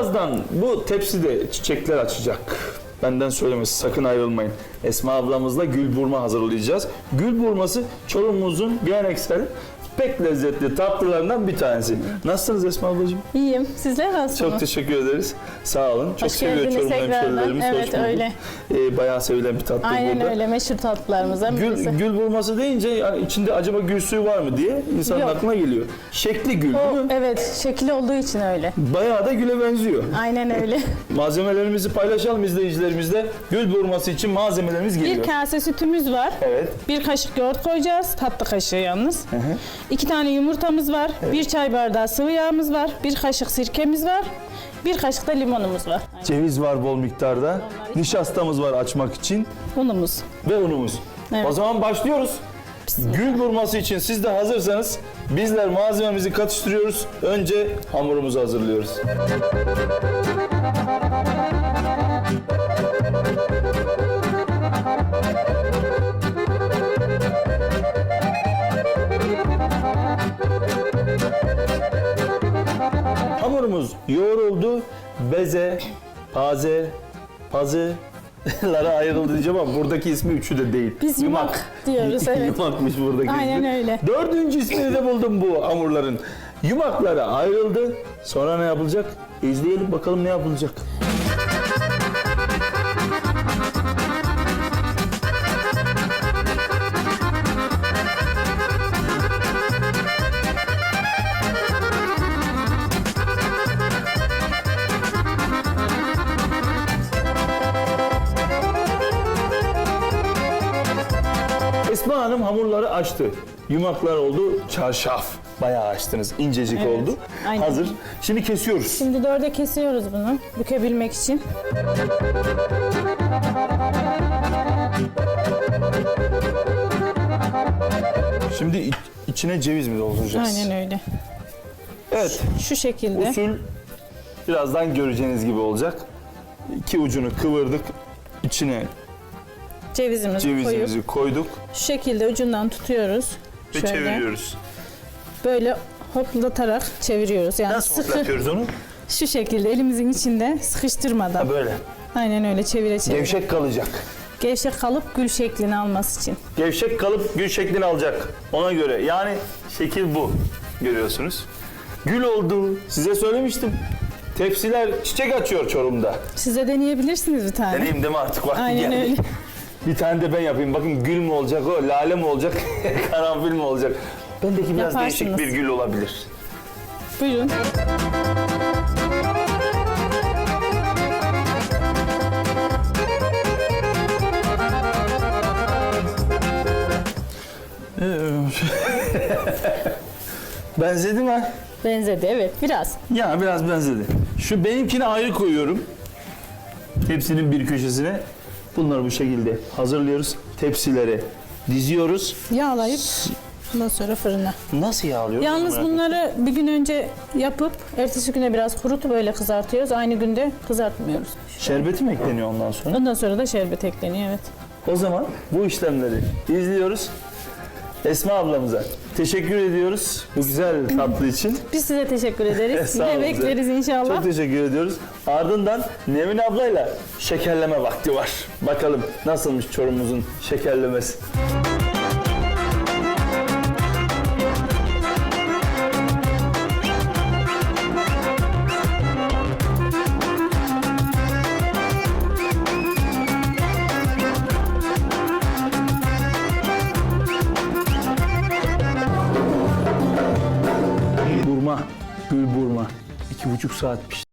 Birazdan bu tepside çiçekler açacak. Benden söylemesi sakın ayrılmayın. Esma ablamızla gül burma hazırlayacağız. Gül burması Çorum'umuzun geleneksel pek lezzetli tatlılarından bir tanesi. Nasılsınız Esma ablacığım? İyiyim. Sizler nasılsınız? Çok teşekkür ederiz. Sağ olun. Çok Hoş seviyor geldiniz tekrardan. hemşerilerimiz. Evet, bulduk. öyle. Ee, bayağı sevilen bir tatlı Aynen burada. öyle. Meşhur tatlılarımızdan birisi. Gül, gül burması deyince yani içinde acaba gül suyu var mı diye insanın Yok. aklına geliyor. Şekli gül O, değil mi? evet, şekli olduğu için öyle. Bayağı da güle benziyor. Aynen öyle. Malzemelerimizi paylaşalım izleyicilerimizle. Gül burması için malzemelerimiz bir geliyor. kase sütümüz var. Evet. Bir kaşık yoğurt koyacağız. Tatlı kaşığı yalnız. İki tane yumurtamız var. Bir çay bardağı sıvı yağımız var. Bir kaşık sirkemiz var. Bir kaşık da limonumuz var. Ceviz var bol miktarda. Nişastamız var açmak için Unumuz. ve unumuz. Evet. O zaman başlıyoruz. Gül burması için siz de hazırsanız bizler malzememizi katıştırıyoruz. Önce hamurumuzu hazırlıyoruz. Hamurumuz yoğruldu. Beze, paze, pazı lara ayrıldı diyeceğim ama buradaki ismi üçü de değil. Biz yumak diyoruz, evet. Yumakmış buradaki Aynen ismi. öyle. Dördüncü ismini de buldum bu hamurların. Yumaklara ayrıldı. Sonra ne yapılacak? İzleyelim bakalım ne yapılacak. Esma Hanım hamurları açtı. Yumaklar oldu çarşaf. Bayağı açtınız. incecik Evet, oldu. aynen. Hazır. Şimdi kesiyoruz. Şimdi dörde kesiyoruz bunu. Bükebilmek için. Şimdi iç- içine ceviz mi dolduracağız? Aynen öyle. Evet. Şu şekilde. Usul birazdan göreceğiniz gibi olacak. İki ucunu kıvırdık. İçine Cevizimizi, koyup cevizimizi koyduk şu şekilde ucundan tutuyoruz. ve Şöyle. çeviriyoruz. Böyle hoplatarak çeviriyoruz. Yani Nasıl sıkı hoplatıyoruz onu? şu şekilde elimizin içinde sıkıştırmadan. Ha böyle. Aynen öyle çevire çevire. Gevşek kalacak. Gevşek kalıp gül şeklini alması için. Gevşek kalıp gül şeklini alacak. Ona göre. Yani şekil bu. Görüyorsunuz. Gül oldu. Size söylemiştim. Tepsiler çiçek açıyor Çorum'da. Size deneyebilirsiniz bir tane. Deneyim değil mi artık vakti Aynen geldi. öyle. Bir tane de ben yapayım. Bakın gül mü olacak o, lale mi olacak, karanfil mi olacak? Bendeki biraz değişik Yaparsınız. bir gül olabilir. Buyurun. Benzedi mi? Benzedi evet biraz. Ya biraz benzedi. Şu benimkini ayrı koyuyorum. Tepsinin bir köşesine. Bunları bu şekilde hazırlıyoruz. Tepsilere diziyoruz. Yağlayıp ondan sonra fırına. Nasıl yağlıyoruz? Yalnız Merak bunları bir gün önce yapıp ertesi güne biraz kurutup öyle kızartıyoruz. Aynı günde kızartmıyoruz. Şerbeti mi ekleniyor ondan sonra? Ondan sonra da şerbet ekleniyor evet. O zaman bu işlemleri izliyoruz. Esma ablamıza teşekkür ediyoruz bu güzel tatlı için. Biz size teşekkür ederiz. Sağ Yine olun. bekleriz inşallah. Çok teşekkür ediyoruz. Ardından Nevin ablayla şekerleme vakti var. Bakalım nasılmış Çorum'umuzun şekerlemesi. Burma, gül burma. İki buçuk saat pişti.